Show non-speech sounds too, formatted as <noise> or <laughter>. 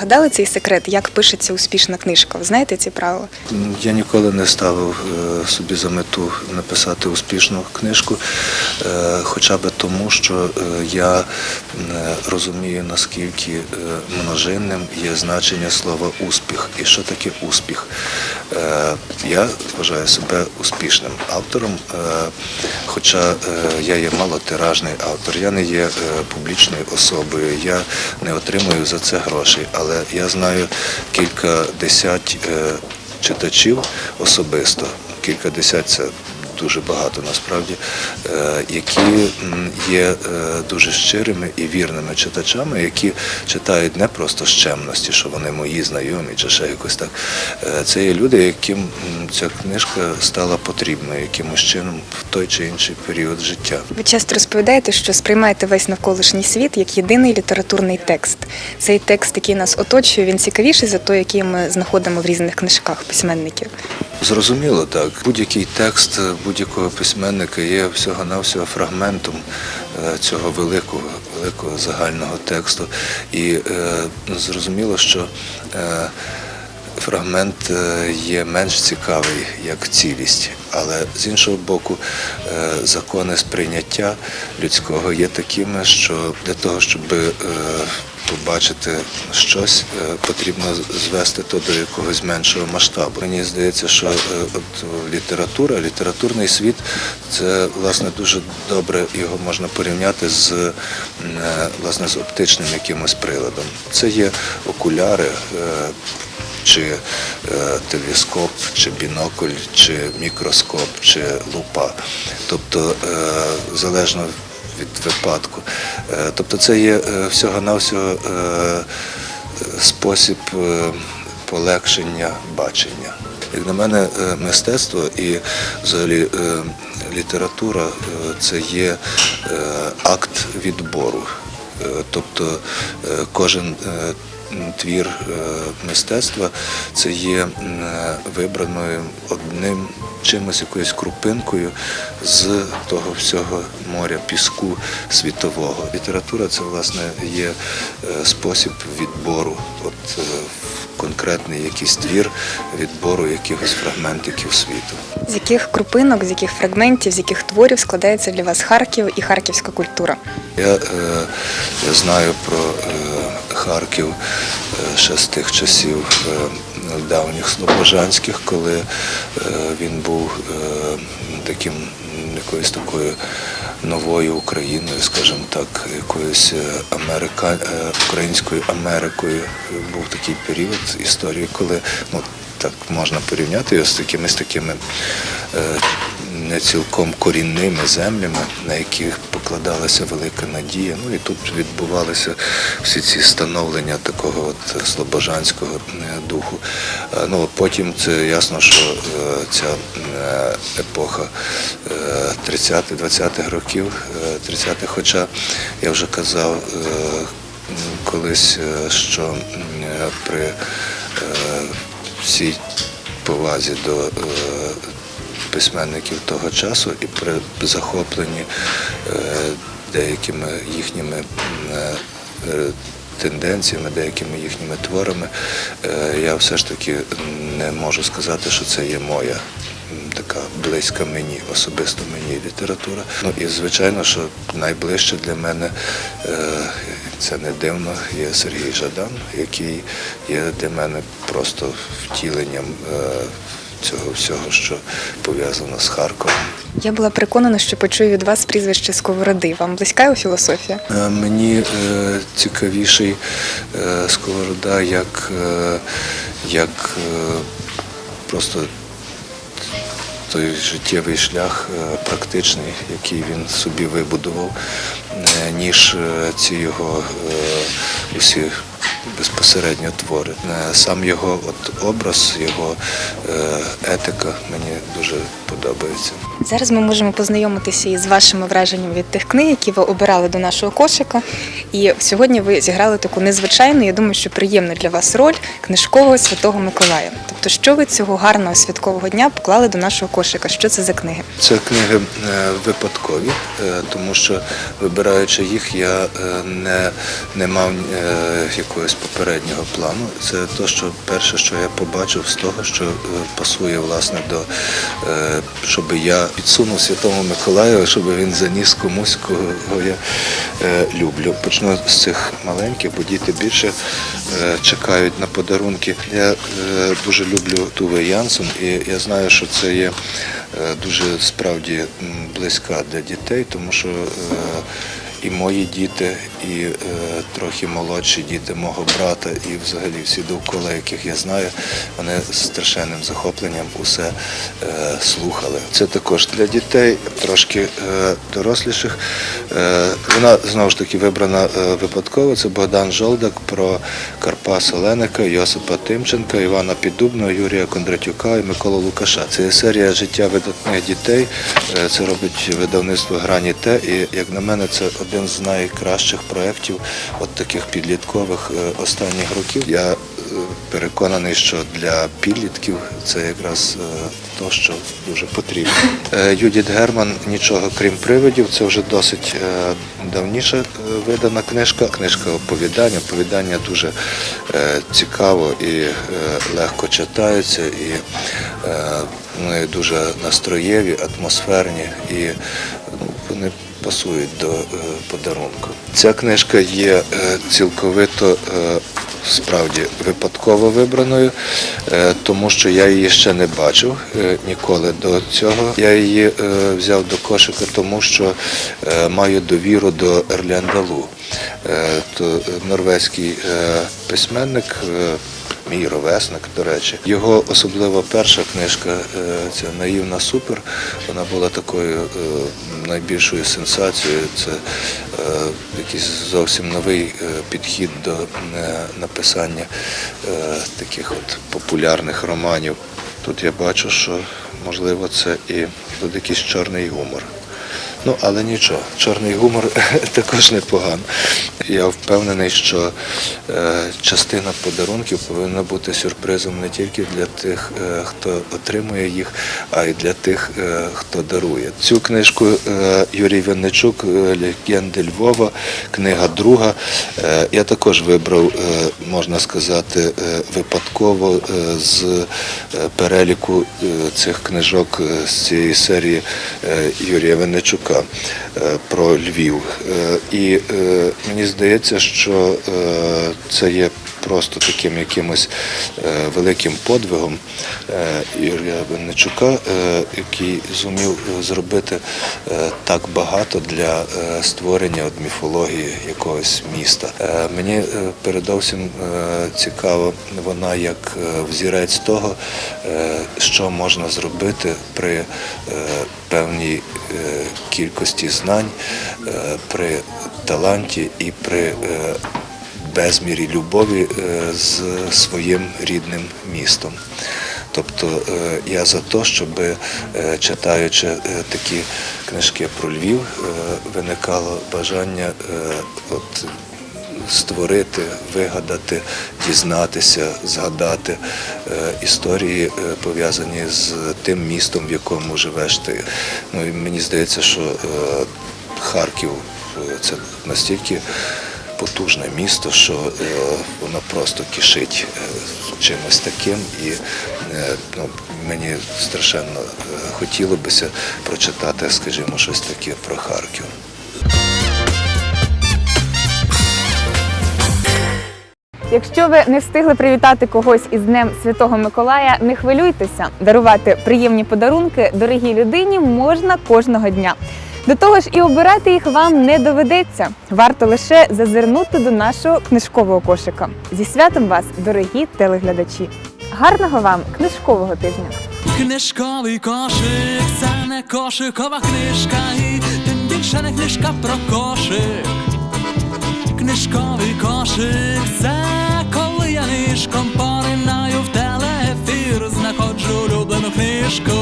розгадали цей секрет, як пишеться успішна книжка? Ви знаєте ці правила? Я ніколи не ставив е, собі за мету написати успішну книжку, е, хоча б тому, що е, я розумію, наскільки множинним є значення слова успіх. І що таке успіх? Е, Я вважаю себе успішним автором, е, хоча е, я є малотиражний автор, я не є публічною особою, я не отримую за це грошей, але я знаю кілька десять читачів особисто, кілька десять це дуже багато насправді, е, які є е, дуже щирими і вірними читачами, які читають не просто з чемності, що вони мої знайомі чи ще якось так. Е, Це є люди, яким ця книжка стала потрібною якимось чином в той чи інший період життя. Ви часто розповідаєте, що сприймаєте весь навколишній світ як єдиний літературний текст. Цей текст, який нас оточує, він цікавіший за той, який ми знаходимо в різних книжках письменників. Зрозуміло, так. Будь-який текст будь-якого письменника є всього-навсього фрагментом е, цього великого, великого загального тексту. І е, зрозуміло, що е, фрагмент е, є менш цікавий як цілість, але з іншого боку, е, закони сприйняття людського є такими, що для того, щоб побачити щось, е, потрібно звести то до якогось меншого масштабу. Мені здається, що е, от література, літературний світ це власне дуже добре його можна порівняти з е, власне з оптичним якимось приладом. Це є окуляри. Чи телескоп, чи бінокль, чи мікроскоп, чи лупа. Тобто е, залежно від випадку. Е, Тобто це є е, всього-навсього е, спосіб полегшення бачення. Як на мене, мистецтво і взагалі література це є акт відбору. Тобто кожен твір е, мистецтва це є е, вибраною одним чимось якоюсь крупинкою з того всього моря, піску світового. Література це власне є е, спосіб відбору, от е, в конкретний якийсь твір відбору якихось фрагментиків світу. З яких крупинок, з яких фрагментів, з яких творів складається для вас Харків і харківська культура? Я, е, я знаю про е, Харків е, ще з тих часів е, давніх слобожанських, коли е, він був таким якоюсь такою новою Україною, скажімо так, якоюсь Америка, українською Америкою. Був такий період історії, коли ну, так можна порівняти його з такими е, не цілком корінними землями, на яких покладалася велика надія. Ну і тут відбувалися всі ці становлення такого от слобожанського е, духу. Е, Ну потім це ясно, що ця епоха 30-20-х років, е, 30-х, хоча я вже казав колись, що при всій повазі до е, письменників того часу і при захопленні е, деякими їхніми е, тенденціями, деякими їхніми творами, я все ж таки не можу сказати, що це є моя. Така близька мені, особисто мені література. Ну і звичайно, що найближче для мене е, це не дивно, є Сергій Жадан, який є для мене просто втіленням е, цього всього, що пов'язано з Харковом. Я була переконана, що почую від вас прізвище Сковороди. Вам близька його філософія? Е, Мені цікавіший сковорода як, як просто той життєвий шлях е, практичний, який він собі вибудував, е, ніж е, ці його усі безпосередньо твори. Сам його от образ, його етика мені дуже подобається. Зараз ми можемо познайомитися із вашими враженнями від тих книг, які ви обирали до нашого кошика. І сьогодні ви зіграли таку незвичайну, я думаю, що приємну для вас роль книжкового святого Миколая. Тобто, що ви цього гарного святкового дня поклали до нашого кошика? Що це за книги? Це книги е, випадкові, е, тому що вибираючи їх, я е, не, не мав якогось попереднього плану. Це те, що перше, що я побачив з того, що пасує власне до щоб я підсунув Святому Миколаю, щоб він заніс комусь, кого я е, люблю. Почну з цих маленьких, бо діти більше е, чекають на подарунки. Я е, дуже люблю Туве Янсен, і я знаю, що це є дуже справді близька для дітей, тому що і мої діти, і е, трохи молодші діти мого брата, і взагалі всі довкола, яких я знаю, вони з страшенним захопленням усе е, слухали. Це також для дітей, трошки е, доросліших. Е, вона знову ж таки вибрана е, випадково. Це Богдан Жолдак про Карпа Соленика, Йосипа Тимченка, Івана Піддубного, Юрія Кондратюка і Миколу Лукаша. Це серія життя видатних дітей. Е, Це робить видавництво Грані Те. І як на мене, це один з найкращих проєктів от таких підліткових е, останніх років. Я е, переконаний, що для підлітків це якраз е, то, що дуже потрібно. <laughs> Юдіт Герман нічого крім привидів. Це вже досить давніше е, видана книжка. Книжка оповідання. Оповідання дуже цікаво і легко читаються, і вони дуже настроєві, атмосферні і ну, вони пасують до е, подарунку. Ця книжка є е, цілковито е, справді випадково вибраною, тому що я її ще не бачив ніколи до цього. Я її взяв до кошика, тому що маю довіру до Ерлендалу. Е, То норвезький письменник. Мій ровесник, до речі, його особливо перша книжка це наївна супер. Вона була такою найбільшою сенсацією. Це е, якийсь зовсім новий е, підхід до е, написання таких от популярних романів. Тут я бачу, що можливо це і тут якийсь чорний гумор. Ну, але нічого, чорний гумор <laughs> також непогано. Я впевнений, що е, частина подарунків повинна бути сюрпризом не тільки для тих, е, хто отримує їх, а й для тих, е, хто дарує. Цю книжку Юрій Винничук Легенди Львова, книга друга. Я також вибрав, можна сказати, випадково з переліку цих книжок з цієї серії Юрія Винничука е, про Львів. Е, І е, мені здається, що це є просто таким якимось е, великим подвигом е, Юрія Винничука, е, який зумів зробити так багато для створення от міфології якогось міста. Мені передовсім цікаво вона як взірець того, що можна зробити при певній кількості знань, при таланті і при безмірі любові е, з своїм рідним містом. Тобто е, я за те, щоб е, читаючи такі книжки про Львів, виникало бажання от, створити, вигадати, дізнатися, згадати історії, пов'язані з тим містом, в якому живеш ти. Ну і мені здається, що Харків це настільки потужне місто, що е, воно просто кишить е, чимось таким, і е, ну, мені страшенно хотіло бися прочитати, скажімо, щось таке про Харків. Якщо ви не встигли привітати когось із Днем Святого Миколая, не хвилюйтеся. Дарувати приємні подарунки дорогій людині можна кожного дня. До того ж, і обирати їх вам не доведеться. Варто лише зазирнути до нашого книжкового кошика. Зі святом вас, дорогі телеглядачі! Гарного вам книжкового тижня! Книжковий кошик, це не кошикова книжка, і тим більше не книжка про кошик. Книжковий кошик, це коли я нишком поринаю в телеефір, знаходжу улюблену книжку.